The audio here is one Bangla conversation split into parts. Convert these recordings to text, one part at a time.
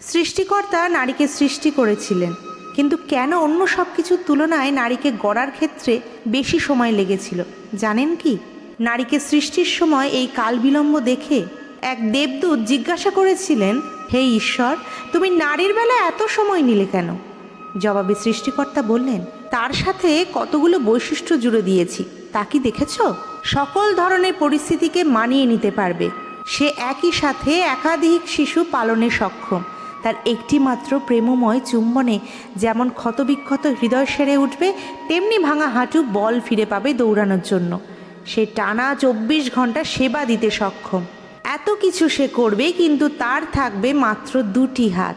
সৃষ্টিকর্তা নারীকে সৃষ্টি করেছিলেন। কিন্তু কেন অন্য সব কিছুর তুলনায় নারীকে গড়ার ক্ষেত্রে বেশি সময় লেগেছিল? জানেন কি? নারীকে সৃষ্টির সময় এই কাল বিলম্ব দেখে এক দেবদূত জিজ্ঞাসা করেছিলেন, হে ঈশ্বর, তুমি নারীর বেলা এত সময় নিলে কেন? জবাবে সৃষ্টিকর্তা বললেন, তার সাথে কতগুলো বৈশিষ্ট্য জুড়ে দিয়েছি। তা কি দেখেছ? সকল ধরনের পরিস্থিতিকে মানিয়ে নিতে পারবে। সে একই সাথে একাধিক শিশু পালনে সক্ষম। তার একটি মাত্র প্রেমময় চুম্বনে যেমন ক্ষতবিক্ষত হৃদয় সেরে উঠবে, তেমনি ভাঙা হাঁটু বল ফিরে পাবে দৌড়ানোর জন্য। সে টানা চব্বিশ ঘণ্টা সেবা দিতে সক্ষম। এত কিছু সে করবে, কিন্তু তার থাকবে মাত্র দুটি হাত।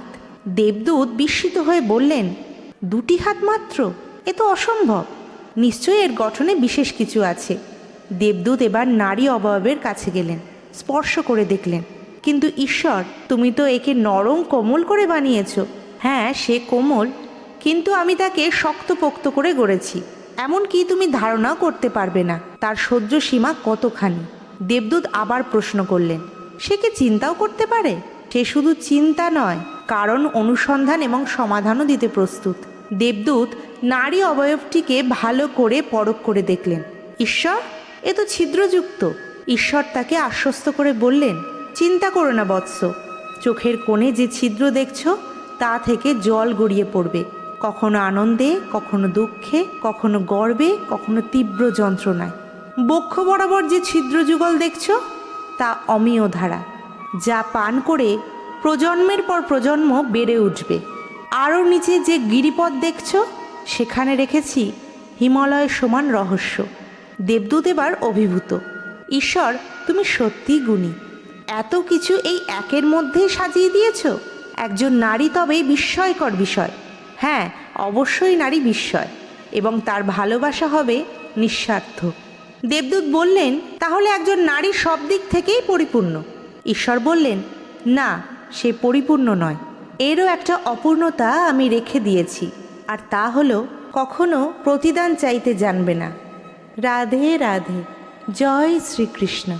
দেবদূত বিস্মিত হয়ে বললেন, দুটি হাত মাত্র? এ তো অসম্ভব। নিশ্চয়ই এর গঠনে বিশেষ কিছু আছে। দেবদূত এবার নারী অবয়বের কাছে গেলেন, স্পর্শ করে দেখলেন। কিন্তু ঈশ্বর, তুমি তো একে নরম কোমল করে বানিয়েছ। হ্যাঁ সে কোমল, কিন্তু আমি তাকে শক্তপোক্ত করে গড়েছি। এমনকি তুমি ধারণাও করতে পারবে না, তার সহ্য সীমা কতখানি? দেবদূত আবার প্রশ্ন করলেন, সে কি চিন্তাও করতে পারে? সে শুধু চিন্তা নয়, কারণ অনুসন্ধান এবং সমাধানও দিতে প্রস্তুত। দেবদূত নারী অবয়বটিকে ভালো করে পরখ করে দেখলেন। ঈশ্বর, এ তো ছিদ্রযুক্ত। ঈশ্বর তাকে আশ্বস্ত করে বললেন চিন্তা করো না বৎস। চোখের কোণে যে ছিদ্র দেখছ, তা থেকে জল গড়িয়ে পড়বে। কখনো আনন্দে, কখনো দুঃখে, কখনো গর্বে, কখনো তীব্র যন্ত্রণায়। বক্ষ বরাবর যে ছিদ্র যুগল দেখছ, তা অমীয় ধারা, যা পান করে প্রজন্মের পর প্রজন্ম বেড়ে উঠবে। আরও নিচে যে গিরিপথ দেখছ, সেখানে রেখেছি হিমালয় সমান রহস্য। দেবদূত এবার অভিভূত। ঈশ্বর, তুমি সত্যি গুণী। এত কিছু এই একের মধ্যেই সাজিয়ে দিয়েছ? একজন নারী তবেই বিস্ময়কর বিষয়। হ্যাঁ অবশ্যই নারী বিস্ময়। এবং তার ভালোবাসা হবে নিঃস্বার্থ। দেবদূত বললেন, তাহলে একজন নারী সব দিক থেকেই পরিপূর্ণ। ঈশ্বর বললেন, না, সে পরিপূর্ণ নয়। এরও একটা অপূর্ণতা আমি রেখে দিয়েছি। আর তা হলো, কখনো প্রতিদান চাইতে জানবে না। রাধে রাধে, জয় শ্রীকৃষ্ণ।